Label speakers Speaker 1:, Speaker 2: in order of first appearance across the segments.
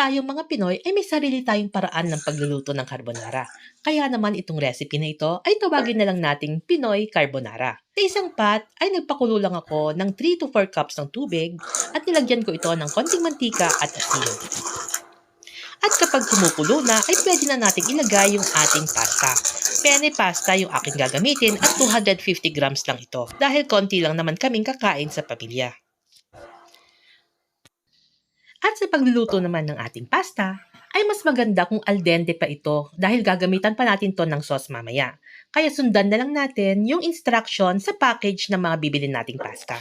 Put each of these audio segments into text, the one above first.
Speaker 1: tayong mga Pinoy ay may sarili tayong paraan ng pagluluto ng carbonara. Kaya naman itong recipe na ito ay tawagin na lang nating Pinoy Carbonara. Sa isang pot ay nagpakulo lang ako ng 3 to 4 cups ng tubig at nilagyan ko ito ng konting mantika at asin. At kapag kumukulo na, ay pwede na nating ilagay yung ating pasta. Penne pasta yung aking gagamitin at 250 grams lang ito dahil konti lang naman kaming kakain sa pamilya. At sa pagluluto naman ng ating pasta, ay mas maganda kung al dente pa ito dahil gagamitan pa natin to ng sauce mamaya. Kaya sundan na lang natin yung instruction sa package ng mga bibili nating pasta.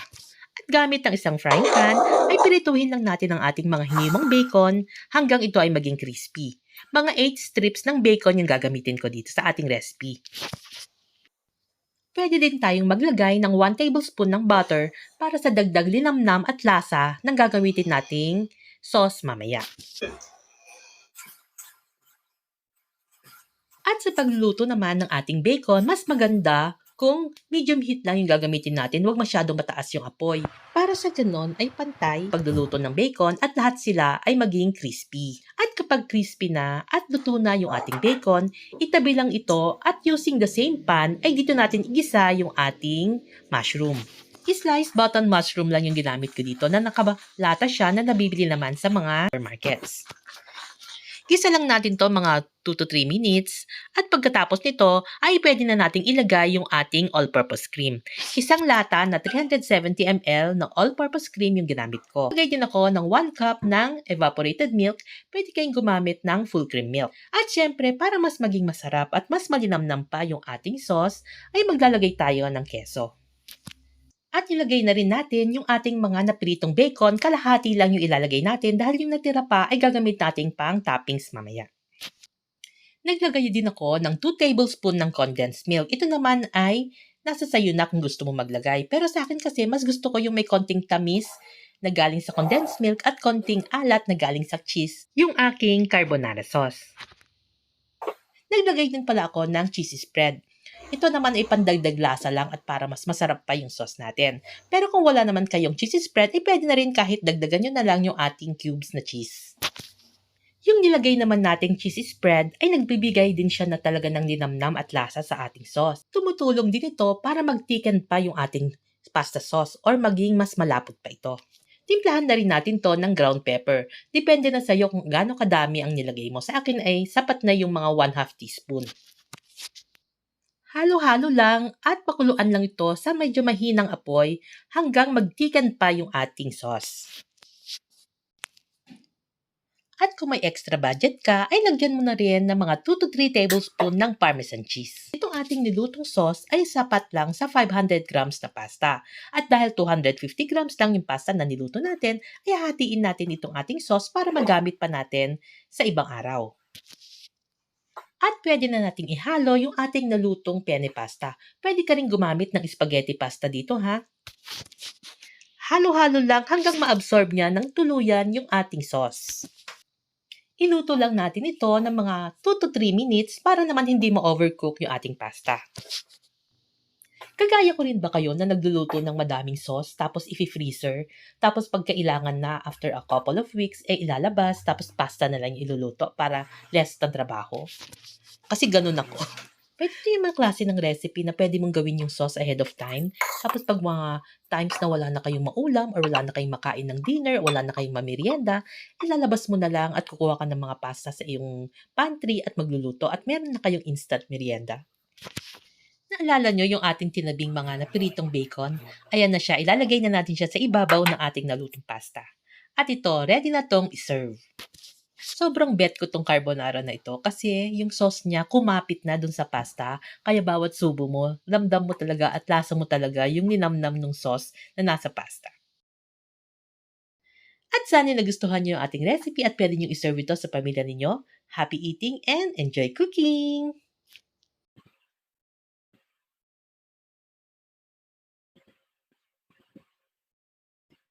Speaker 1: At gamit ng isang frying pan, ay pirituhin lang natin ang ating mga hinimong bacon hanggang ito ay maging crispy. Mga 8 strips ng bacon yung gagamitin ko dito sa ating recipe. Pwede din tayong maglagay ng 1 tablespoon ng butter para sa dagdag linamnam at lasa ng gagamitin nating sauce mamaya. At sa pagluluto naman ng ating bacon, mas maganda kung medium heat lang yung gagamitin natin, huwag masyadong mataas yung apoy. Para sa ganon ay pantay pagluluto ng bacon at lahat sila ay maging crispy. At kapag crispy na at luto na yung ating bacon, itabi lang ito at using the same pan ay dito natin igisa yung ating mushroom. Sliced button mushroom lang yung ginamit ko dito na nakabalata siya na nabibili naman sa mga supermarkets. Gisa lang natin to mga 2 to 3 minutes at pagkatapos nito ay pwede na nating ilagay yung ating all-purpose cream. Isang lata na 370 ml ng all-purpose cream yung ginamit ko. Lagay din ako ng 1 cup ng evaporated milk. Pwede kayong gumamit ng full cream milk. At syempre, para mas maging masarap at mas malinamnam pa yung ating sauce, ay maglalagay tayo ng keso. At ilagay na rin natin yung ating mga napritong bacon, kalahati lang yung ilalagay natin dahil yung natira pa ay gagamit nating pang toppings mamaya. Naglagay din ako ng 2 tablespoon ng condensed milk. Ito naman ay nasa sayo na kung gusto mo maglagay. Pero sa akin kasi mas gusto ko yung may konting tamis na galing sa condensed milk at konting alat na galing sa cheese, yung aking carbonara sauce. Naglagay din pala ako ng cheesy spread. Ito naman ay pandagdag lasa lang at para mas masarap pa yung sauce natin. Pero kung wala naman kayong cheesy spread, eh pwede na rin kahit dagdagan nyo na lang yung ating cubes na cheese. Yung nilagay naman nating cheesy spread ay nagbibigay din siya na talaga ng linamnam at lasa sa ating sauce. Tumutulong din ito para magtiken pa yung ating pasta sauce or maging mas malapot pa ito. Timplahan na rin natin to ng ground pepper. Depende na sa'yo kung gaano kadami ang nilagay mo. Sa akin ay sapat na yung mga 1 half teaspoon. Halo-halo lang at pakuluan lang ito sa medyo mahinang apoy hanggang magtikan pa yung ating sauce. At kung may extra budget ka, ay lagyan mo na rin ng mga 2 to 3 tablespoon ng parmesan cheese. Itong ating nilutong sauce ay sapat lang sa 500 grams na pasta. At dahil 250 grams lang yung pasta na niluto natin, ay hatiin natin itong ating sauce para magamit pa natin sa ibang araw. At pwede na nating ihalo yung ating nalutong penne pasta. Pwede ka rin gumamit ng spaghetti pasta dito ha. Halo-halo lang hanggang maabsorb niya ng tuluyan yung ating sauce. Iluto lang natin ito ng mga 2 to 3 minutes para naman hindi ma-overcook yung ating pasta. Kagaya ko rin ba kayo na nagluluto ng madaming sauce tapos i-freezer tapos pagkailangan na after a couple of weeks eh ilalabas tapos pasta na lang iluluto para less na trabaho? Kasi ganun ako. Pwede yung mga klase ng recipe na pwede mong gawin yung sauce ahead of time. Tapos pag mga times na wala na kayong maulam or wala na kayong makain ng dinner, wala na kayong mamerienda, ilalabas mo na lang at kukuha ka ng mga pasta sa iyong pantry at magluluto at meron na kayong instant merienda. Naalala nyo yung ating tinabing mga napiritong bacon? Ayan na siya. Ilalagay na natin siya sa ibabaw ng ating nalutong pasta. At ito, ready na tong iserve. Sobrang bet ko tong carbonara na ito kasi yung sauce niya kumapit na dun sa pasta. Kaya bawat subo mo, ramdam mo talaga at lasa mo talaga yung ninamnam ng sauce na nasa pasta. At sana nagustuhan niyo yung ating recipe at pwede niyo iserve ito sa pamilya ninyo. Happy eating and enjoy cooking!